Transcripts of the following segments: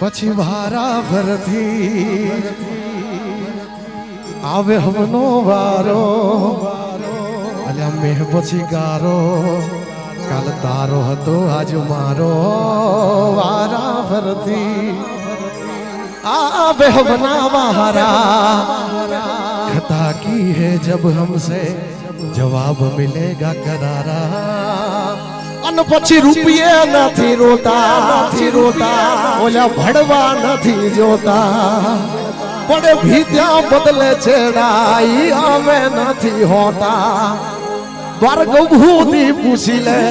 पची भारा भरती आवे हमनो वारो अले मे पची गारो काल तारो हतो आज मारो वारा भरती आवे हमना वारा खता की है जब हमसे जवाब मिलेगा करारा અને પછી રૂપિયે નથી રોતા નથી રોતા ઓલા ભડવા નથી જોતા પડે ભીત્યા બદલે છેડાઈ અમે નથી હોતા બાર ગભૂતી પૂછી લે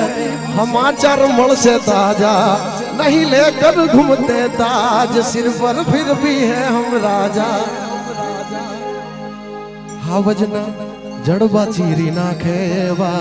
સમાચાર મળશે તાજા नहीं लेकर घूमते ताज सिर पर फिर भी है हम राजा હાવજના જડબા ચીરી નાખે એવા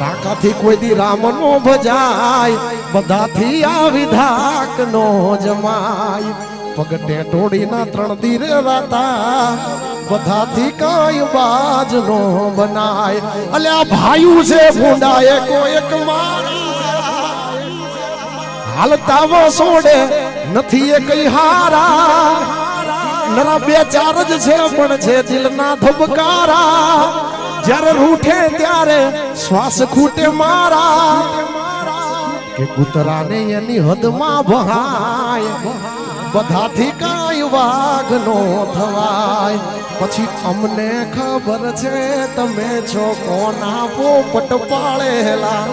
રાકાથી કોઈ દી રામનો ભજાય, બધાથી આ વિધાક નો જમાય. પગટે ટોડીના ત્રણ દીરે રાતા, બધાથી કાંઈ બાજ નો બનાય. અલે આ ભાયું છે ભૂંડાએ કોઈ એક હાલતા સોડે નથી એ કઈ હારા. નરા બે ચાર જ છે પણ છે દિલના ધબકારા. જ્યારે રૂઠે ત્યારે શ્વાસ ખૂટે મારા કે કૂતરાને એની હદમાં ભહાય બધાથી કાંઈ વાઘ નો થવાય પછી અમને ખબર છે તમે છો કોના પોપટ પાળેલા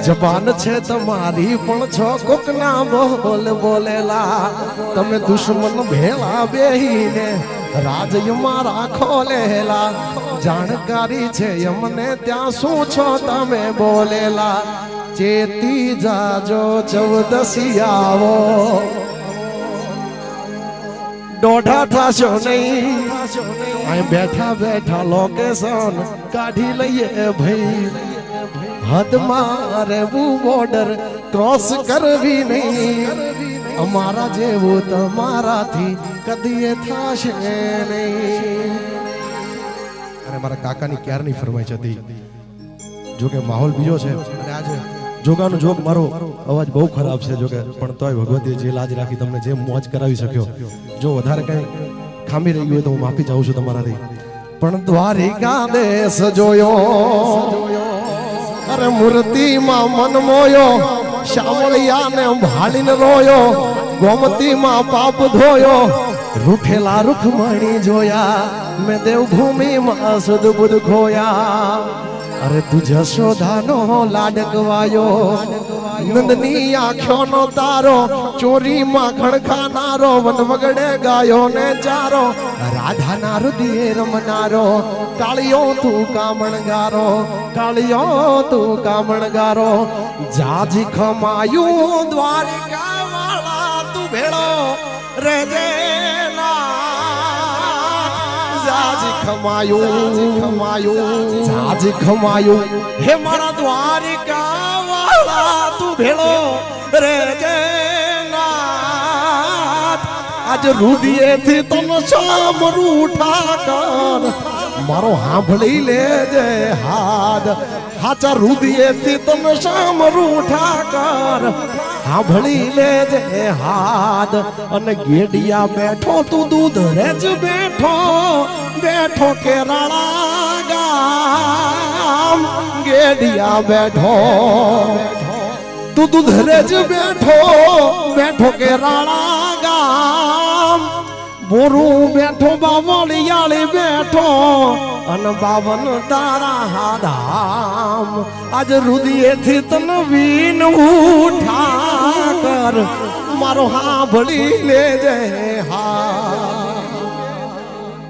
જબાન છે તમારી પણ છો કોકના બોલ બોલેલા તમે દુશ્મન ભેળા બેહીને રાજ્યમાં રાખો લેલા જાણકારી છે અમને ત્યાં શું છો તમે બોલેલા? ચેતી જાજો ચૌદસિયાવો દોઢા થશો નહીં. અહીં બેઠા બેઠા લોકેશન કાઢી લઈએ ભાઈ. હદમાં રહેવું બોર્ડર ક્રોસ કરવી નહીં. અમારા જેવું તમારાથી કદી થશે નહીં. અને મારા કાકાની ક્યારની ફરમાઈશ હતી જોકે માહોલ બીજો છે. અને આજે જોગાનો જોગ મારો અવાજ બહુ ખરાબ છે જોકે પણ તોય ભગવતીએ જે લાજ રાખી તમને જે મોજ કરાવી શક્યો જો વધારે કઈ ખામી રહી હોય તો હું માફી ચાહું છું તમારાથી. પણ દ્વારિકા દેશ જોયો અરે મૂર્તિમાં મન મોયો શામળિયાને ભાળીને રોયો ગોમતીમાં પાપ ધોયો રૂઠેલા રૂખમણી જોયા મેં દેવભૂમિમાં સુધ બુધ ખોયા અરે તું જશોદાનો લાડકવાયો નંદની આંખોનો તારો ચોરીમાં ખણખાનારો વન વગડે ગાયો ને ચારો રાધાના હૃદયે રમનારો કાળિયો તું કામણગારો કાળિયો તું કામણગારો જાજી ખમાયું દ્વારિકા વાળા તું ભેળો રેજે જાજી ખમાયું હે મારા દ્વારિકા વાળા તું ભેળો રે જે આજ રુદિયેથી તન સામરું ઠાકર. મારો હાંભળી લેજે હાદ હાચા રુદિયેથી તન સામરું ઠાકર. સાંભળી લેજે હાથ અને ગેડિયા બેઠો તું દૂધ રેજ બેઠો બેઠો કે ગામ ગેડિયા બેઠો, તું દૂધ રેજ બેઠો બેઠો કે ગામ બોરું બેઠો, બાવળિયાળી બેઠો, અન બાવન તારા હાધામ આજ રુદિયેથી તન વીન ઉઠા કર મારો હા ભળી લેજે હા.